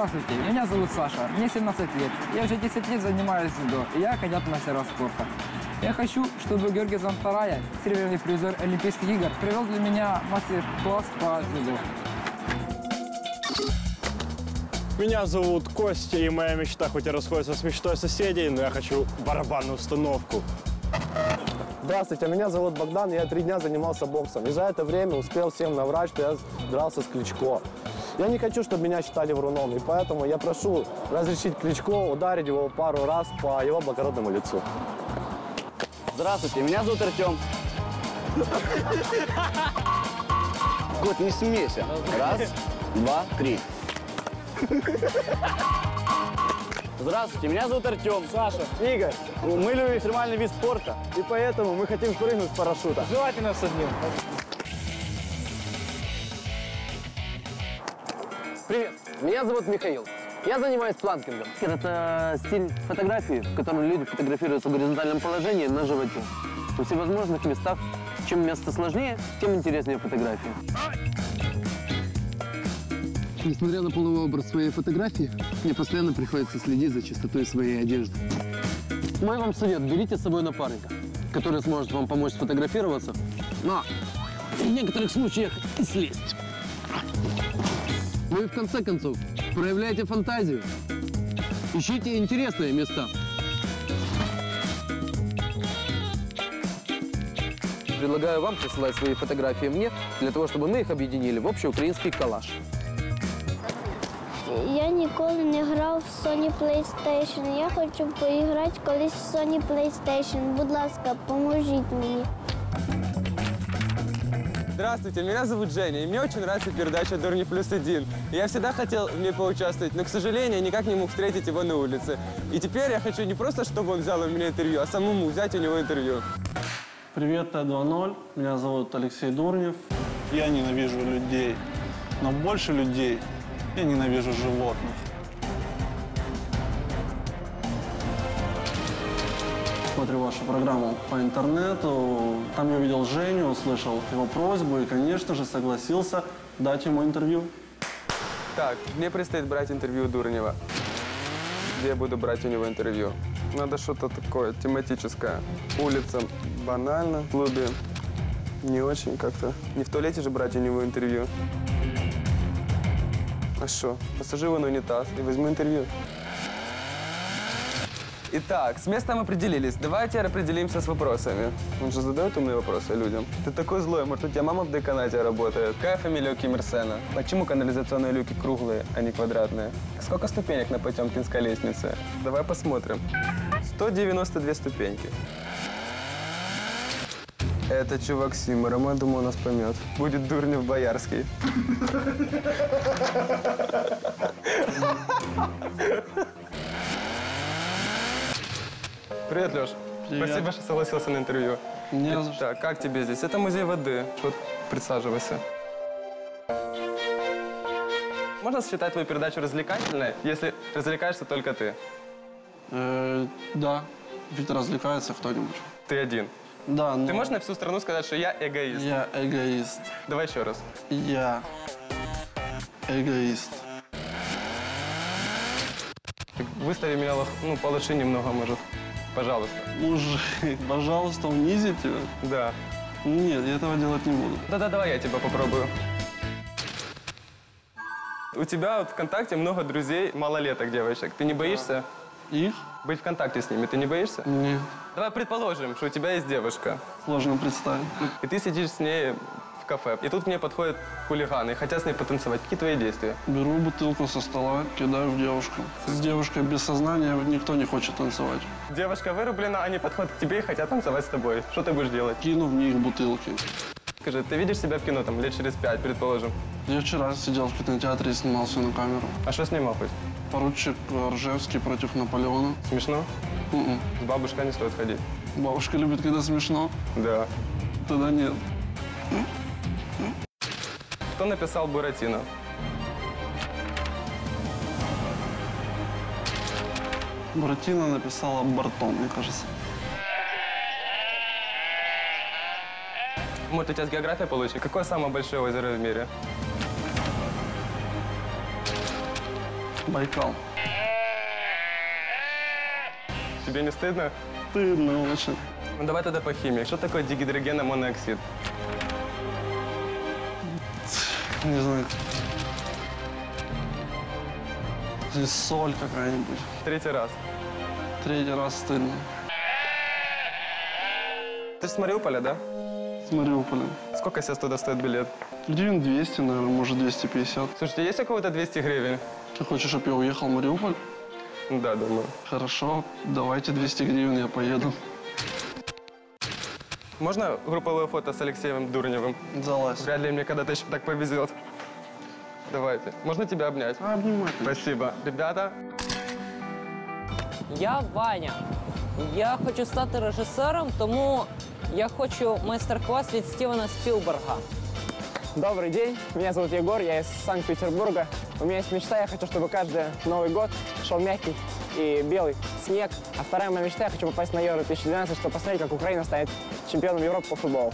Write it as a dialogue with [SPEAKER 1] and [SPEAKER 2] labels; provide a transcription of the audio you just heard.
[SPEAKER 1] Здравствуйте, меня зовут Саша, мне 17 лет. Я уже 10 лет занимаюсь дзюдо, и я кандидат мастера спорта. Я хочу, чтобы Георгий Замтарая, серебряный призер Олимпийских игр, провел для меня мастер-класс по дзюдо.
[SPEAKER 2] Меня зовут Костя, и моя мечта хоть и расходится с мечтой соседей, но я хочу барабанную установку.
[SPEAKER 3] Здравствуйте, меня зовут Богдан, я три дня занимался боксом. И за это время успел всем наврать, что я дрался с Кличко. Я не хочу, чтобы меня считали вруном, и поэтому я прошу разрешить Кличко ударить его пару раз по его благородному лицу.
[SPEAKER 4] Здравствуйте, меня зовут Артем. Кот, не смейся. Раз, два, три. Здравствуйте, меня зовут Артем.
[SPEAKER 3] Саша, Игорь,
[SPEAKER 4] Мы любим экстремальный вид спорта.
[SPEAKER 3] и поэтому мы хотим прыгнуть с парашюта.
[SPEAKER 1] Желательно с одним.
[SPEAKER 5] Привет, меня зовут Михаил. Я занимаюсь планкингом. Это стиль фотографии, в котором люди фотографируются в горизонтальном положении на животе. На всевозможных местах. Чем место сложнее, тем интереснее фотография. Несмотря на полный образ своей фотографии, мне постоянно приходится следить за чистотой своей одежды. Мой вам совет, берите с собой напарника, который сможет вам помочь сфотографироваться, но в некоторых случаях и слезть. Ну и в конце концов, проявляйте фантазию. Ищите интересные места. Предлагаю вам присылать свои фотографии мне, для того, чтобы мы их объединили в общеукраинский коллаж.
[SPEAKER 6] Я ніколи не грав в Sony PlayStation. Я хочу поіграти колись в Sony PlayStation. Будь ласка, поможіть мені.
[SPEAKER 7] Здравствуйте, меня зовут Женя, и мне очень нравится передача «Дурни плюс один». Я всегда хотел в ней поучаствовать, но, к сожалению, никак не мог встретить его на улице. И теперь я хочу не просто, чтобы он взял у меня интервью, а самому взять у него интервью.
[SPEAKER 8] Привет, Т-2.0. Меня зовут Алексей Дурнев. Я ненавижу людей, но больше людей я ненавижу животных. Смотрю вашу программу по интернету. Там я увидел Женю, услышал его просьбу и, конечно же, согласился дать ему интервью.
[SPEAKER 7] Так, мне предстоит брать интервью Дурнева. Где я буду брать у него интервью? Надо что-то такое тематическое. Улица банально, в клубе не очень как-то. Не в туалете же брать у него интервью. А что? Посажу его на унитаз и возьму интервью. Итак, с местом определились. Давайте определимся с вопросами. Он же задает умные вопросы людям. Ты такой злой, может, у тебя мама в деканате работает? Какая фамилия у Киммерсена? Почему канализационные люки круглые, а не квадратные? Сколько ступенек на Потемкинской лестнице? Давай посмотрим. 192 ступеньки. Это чувак Сима. Рома, думаю, нас поймет. Будет Дурнев Боярский. Привет, Леш.
[SPEAKER 8] Привет.
[SPEAKER 7] Спасибо, что согласился на интервью.
[SPEAKER 8] Не за что.
[SPEAKER 7] Так, как тебе здесь? Это музей воды. Вот, присаживайся. Можно считать твою передачу развлекательной, если развлекаешься только ты?
[SPEAKER 8] Э, да, ведь развлекается кто-нибудь.
[SPEAKER 7] Ты один.
[SPEAKER 8] Да, но
[SPEAKER 7] Ты можешь на всю страну сказать, что я эгоист?
[SPEAKER 8] я эгоист.
[SPEAKER 7] Давай еще раз.
[SPEAKER 8] Я эгоист.
[SPEAKER 7] Выстави меня ну, получше немного, может. Пожалуйста.
[SPEAKER 8] Мужик, пожалуйста, унизите.
[SPEAKER 7] Да.
[SPEAKER 8] Нет, я этого делать не буду.
[SPEAKER 7] Да-да, давай я тебя попробую. У тебя вот ВКонтакте много друзей, малолеток девочек. Ты не боишься
[SPEAKER 8] Их?
[SPEAKER 7] быть в контакте с ними? Ты не боишься?
[SPEAKER 8] Нет,
[SPEAKER 7] Давай предположим, что у тебя есть девушка,
[SPEAKER 8] сложно представить.
[SPEAKER 7] и ты сидишь с ней в кафе, и тут к ней подходят хулиганы и хотят с ней потанцевать. Какие твои действия?
[SPEAKER 8] Беру бутылку со стола, кидаю в девушку. С девушкой без сознания никто не хочет танцевать.
[SPEAKER 7] Девушка вырублена, они подходят к тебе и хотят танцевать с тобой. Что ты будешь делать?
[SPEAKER 8] Кину в них бутылки.
[SPEAKER 7] Скажи, ты видишь себя в кино там лет через пять, предположим?
[SPEAKER 8] Я вчера сидел в кинотеатре и снимался на камеру.
[SPEAKER 7] А что снимал хоть?
[SPEAKER 8] Поручик Ржевский против Наполеона.
[SPEAKER 7] Смешно?
[SPEAKER 8] М-м.
[SPEAKER 7] С бабушкой не стоит ходить.
[SPEAKER 8] Бабушка любит, когда смешно.
[SPEAKER 7] Да.
[SPEAKER 8] Тогда нет.
[SPEAKER 7] Кто написал Буратино?
[SPEAKER 8] Буратино написала Бартон, мне кажется.
[SPEAKER 7] Может, у тебя с географией получится? Какое самое большое озеро в мире?
[SPEAKER 8] Байкал.
[SPEAKER 7] Тебе не стыдно?
[SPEAKER 8] Стыдно очень.
[SPEAKER 7] Ну давай тогда по химии. Что такое дигидрогеномонооксид?
[SPEAKER 8] Не знаю. Здесь соль какая-нибудь.
[SPEAKER 7] Третий раз.
[SPEAKER 8] Третий раз стыдно.
[SPEAKER 7] Ты с Мариуполя, да?
[SPEAKER 8] С Мариуполя.
[SPEAKER 7] Сколько сейчас туда стоит билет?
[SPEAKER 8] Гривен 200, наверное, может 250.
[SPEAKER 7] Слушайте, есть у кого-то 200 гривен?
[SPEAKER 8] Ты хочешь, чтобы я уехал в Мариуполь?
[SPEAKER 7] Да, думаю.
[SPEAKER 8] Хорошо, давайте 200 гривен, я поеду.
[SPEAKER 7] Можно групповое фото с Алексеем Дурневым?
[SPEAKER 8] Залазь.
[SPEAKER 7] Вряд ли мне когда-то еще так повезет. Давайте. Можно тебя обнять?
[SPEAKER 8] Обнимай.
[SPEAKER 7] Спасибо. Ребята,
[SPEAKER 9] Я Ваня. Я хочу стати режисером, тому я хочу майстер-клас від Стівена Спілберга.
[SPEAKER 1] Добрый день, меня зовут Егор, я из Санкт-Петербурга. У меня есть мечта, я хочу, чтобы каждый Новый год шел мягкий и белый снег. А вторая моя мечта, я хочу попасть на Евро 2012, чтобы посмотреть, как Украина станет чемпионом Европы по футболу.